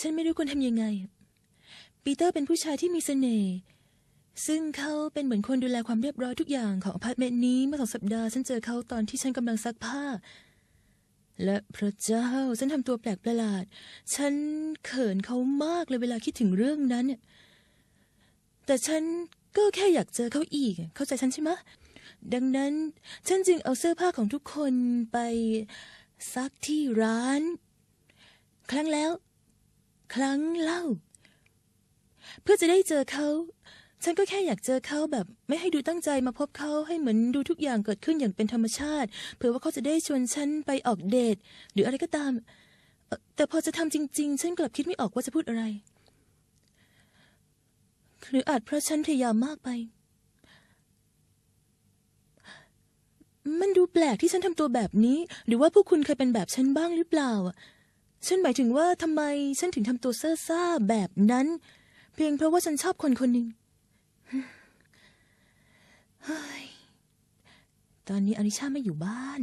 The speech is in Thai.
ฉันไม่รู้ควรทำยังไง ปีเตอร์เป็นผู้ชายที่มีเสน่ห์ซึ่งเขาเป็นเหมือนคนดูแลความเรียบร้อยทุกอย่างของอพาร์ตเมนต์นี้เมื่อสองสัปดาห์ฉันเจอเขาตอนที่ฉันกำลังซักผ้า และพระเจ้าฉันทำตัวแปลกประหลาด ฉันเขินเขามากเลยเวลาคิดถึงเรื่องนั้น แต่ฉันก็แค่อยากเจอเขาอีก เข้าใจฉันใช่ไหมดังนั้นฉันจึงเอาเสื้อผ้าของทุกคนไปซักที่ร้าน ครั้งแล้ว ครั้งเล่า เพื่อจะได้เจอเขา ฉันก็แค่อยากเจอเขาแบบไม่ให้ดูตั้งใจมาพบเขาให้เหมือนดูทุกอย่างเกิดขึ้นอย่างเป็นธรรมชาติ เผื่อว่าเขาจะได้ชวนฉันไปออกเดท หรืออะไรก็ตาม แต่พอจะทำจริง ๆ ฉันกลับคิดไม่ออกว่าจะพูดอะไร หรืออาจเพราะฉันพยายามมากไปมันดูแปลกที่ฉันทำตัวแบบนี้ หรือว่าพวกคุณเคยเป็นแบบฉันบ้างหรือเปล่าอะ ฉันหมายถึงว่าทำไมฉันถึงทำตัวเซ่อซ่าแบบนั้น เพียงเพราะว่าฉันชอบคนคนหนึ่งตอนนี้อนิชาไม่อยู่บ้าน